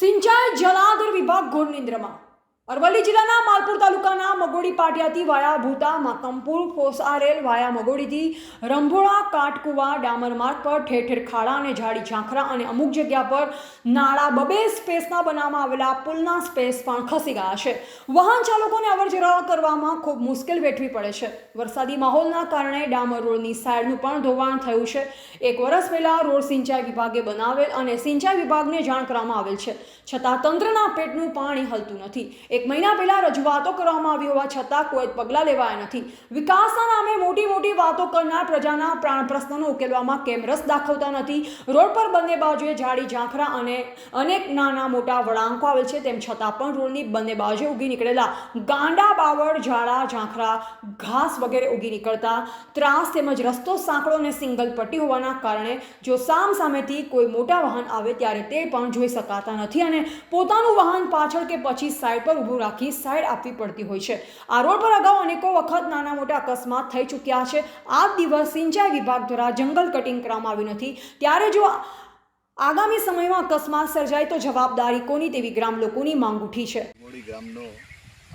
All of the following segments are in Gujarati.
સિંચાઈ જલાદર વિભાગ ઘોર નિંદ્રમાં અરવલ્લી જિલ્લાના માલપુર તાલુકાના મગોડી પાટિયાથી વાયા ભૂતા માકમપુર ફોસારેલ વાયા મગોડીથી રંભોળા કાટકુવા ડામર માર્ગ પર ઠેર ઠેર ખાડા અને ઝાડી ઝાંખરા અને અમુક જગ્યા પર નાળા બબે સ્પેસના બનાવવામાં આવેલા પુલના સ્પેસ પણ ખસી ગયા છે. વાહન ચાલકોને અવરજવર કરવામાં ખૂબ મુશ્કેલ વેઠવી પડે છે. વરસાદી માહોલના કારણે ડામર રોડની સાઈડનું પણ ધોવાણ થયું છે. એક વર્ષ પહેલાં રોડ સિંચાઈ વિભાગે બનાવેલ અને સિંચાઈ વિભાગને જાણ કરવામાં આવેલ છે. છતાં તંત્રના પેટનું પાણી હલતું નથી. એક મહિના પહેલા રજૂઆતો કરવામાં આવી હોવા છતાં કોઈ જ પગલાં લેવાયા નથી. વિકાસના નામે મોટી મોટી વાતો કરનાર પ્રજાના પ્રાણ પ્રશ્નોને ઉકેલવામાં કેમ રસ દાખવતા નથી? રોડ પર બંને બાજુએ ઝાડી ઝાંખરા અને અનેક નાના મોટા વળાંકો આવેલ છે, તેમ છતાં પણ રોડની બંને બાજુએ ઉગી નીકળેલા ગાંડા, બાવળ, ઝાડા, ઝાંખરા, ઘાસ વગેરે ઉગી નીકળતા ત્રાસ તેમજ રસ્તો સાંકડો અને સિંગલ પટ્ટી હોવાના કારણે જો સામ સામેથી કોઈ મોટા વાહન આવે ત્યારે તે પણ જોઈ શકાતા નથી અને પોતાનું વાહન પાછળ કે પછી સાઈડ પર ઊભું રાખી સાઈડ આપવી પડતી હોય છે. આ રોડ પર અગાઉ અનેકો વખત નાના મોટા અકસ્માત થઈ ચૂક્યા છે. આ દિવસ સિંચાઈ વિભાગ દ્વારા જંગલ કટિંગ કરવામાં આવ્યું નથી. ત્યારે જો આગામી સમયમાં અકસ્માત સર્જાય તો જવાબદારી કોની તેવી ગ્રામ લોકોની માંગ ઉઠી છે. ગામનો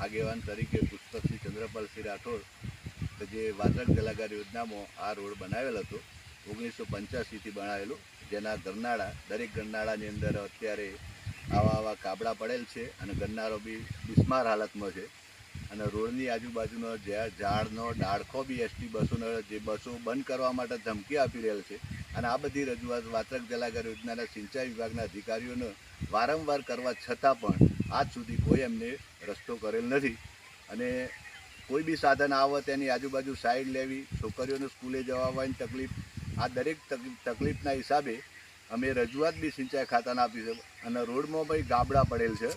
આગેવાન તરીકે પુષ્પકસિંહ ચંદ્રપાલસિંહ રાઠોડ કે જે વાદળ જલાગાર યોજનામાં આ રોડ બનાવેલ હતો, ઓગણીસો પંચ્યાસીથી બનાવેલો. જેના ગરનાળા, દરેક ગરનાળાની અંદર અત્યારે આવા આવા કાબડા પડેલ છે અને ગન્નારો બી બિસ્માર હાલતમાં છે. અને રોડની આજુબાજુનો જ્યાં ઝાડનો ડાળખો બી એસટી બસોનો જે બસો બંધ કરવા માટે ધમકી આપી રહેલ છે. અને આ બધી રજૂઆત વાત્રક જલાગાર યોજનાના સિંચાઈ વિભાગના અધિકારીઓને વારંવાર કરવા છતાં પણ આજ સુધી કોઈ એમને રસ્તો કરેલ નથી. અને કોઈ બી સાધન આવે તેની આજુબાજુ સાઈડ લેવી, છોકરીઓને સ્કૂલે જવા આવવાની તકલીફ, આ દરેક તકલીફના હિસાબે અમે રજૂઆત બી સિંચાઈ ખાતાને આપી છે. અને રોડમાં ભાઈ ગાબડા પડેલ છે.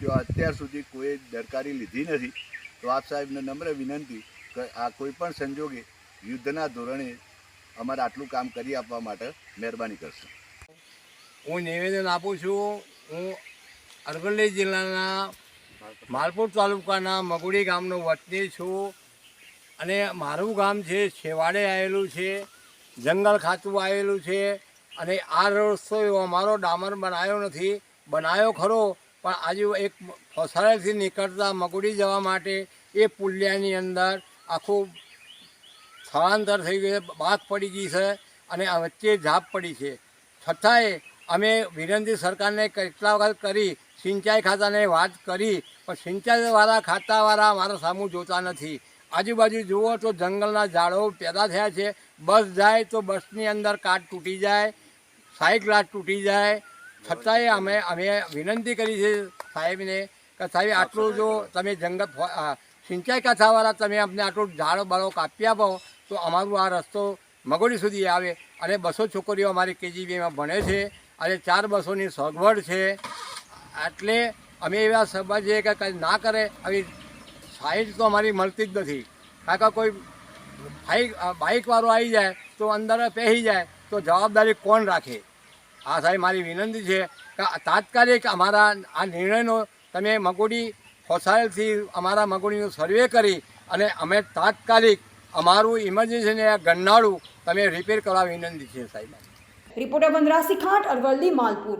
જો અત્યાર સુધી કોઈ દરકારી લીધી નથી. તો આપ સાહેબને નમ્ર વિનંતી કે આ કોઈ પણ સંજોગે યુદ્ધના ધોરણે અમારે આટલું કામ કરી આપવા માટે મહેરબાની કરશો. હું નિવેદન આપું છું. હું અરવલ્લી જિલ્લાના માલપુર તાલુકાના મગુડી ગામનો વતની છું. અને મારું ગામ છે, છેવાડે આવેલું છે, જંગલ ખાતું આવેલું છે. અને આ રસ્તો અમારો ડામર બનાવ્યો નથી. બનાવ્યો ખરો, પણ આજે એક ફસાળેથી નીકળતા મગુડી જવા માટે એ પુલિયાની અંદર આખું સ્થળાંતર થઈ ગયું છે બાદ પડી ગઈ છે અને વચ્ચે ઝાપ પડી છે. છતાંય અમે વિનંતી સરકારને કેટલા વખત કરી, સિંચાઈ ખાતાને વાત કરી, પણ સિંચાઈવાળા ખાતાવાળા મારા સામું જોતા નથી. આજુબાજુ જુઓ તો જંગલના ઝાડો પેદા થયા છે, બસ જાય તો બસની અંદર કાટ તૂટી જાય સાઈડ ગ્લાસ તૂટી જાય. છતાંય અમે અમે વિનંતી કરી છે સાહેબને કે સાહેબ, આટલું જો તમે જંગલ સિંચાઈ કાંઠાવાળા તમે અમને આટલું ઝાડ બાળો કાપી આપો તો અમારું આ રસ્તો મગોડી સુધી આવે. અને બસો છોકરીઓ અમારી કેજીબીમાં ભણે છે અને ચાર બસોની સગવડ છે. એટલે અમે એવા સમજીએ કે કંઈ ના કરે, આવી સાઈડ તો અમારી મળતી જ નથી. કારણ કે કોઈ બાઇક બાઇકવાળો આવી જાય તો અંદર પહેરી જાય, તો જવાબદારી કોણ રાખે? આ સાહેબ મારી વિનંતી છે કે તાત્કાલિક અમારા આ નિર્ણયનો તમે મગોડી ફોસાયેલથી અમારા મગોડીનો સર્વે કરી અને અમે તાત્કાલિક અમારું ઇમરજન્સીને ગન્નાળું તમે રિપેર કરવા વિનંતી છે સાહેબ. રિપોર્ટર બંદરાસી ખાંટ અરવલ્લી, માલપુર.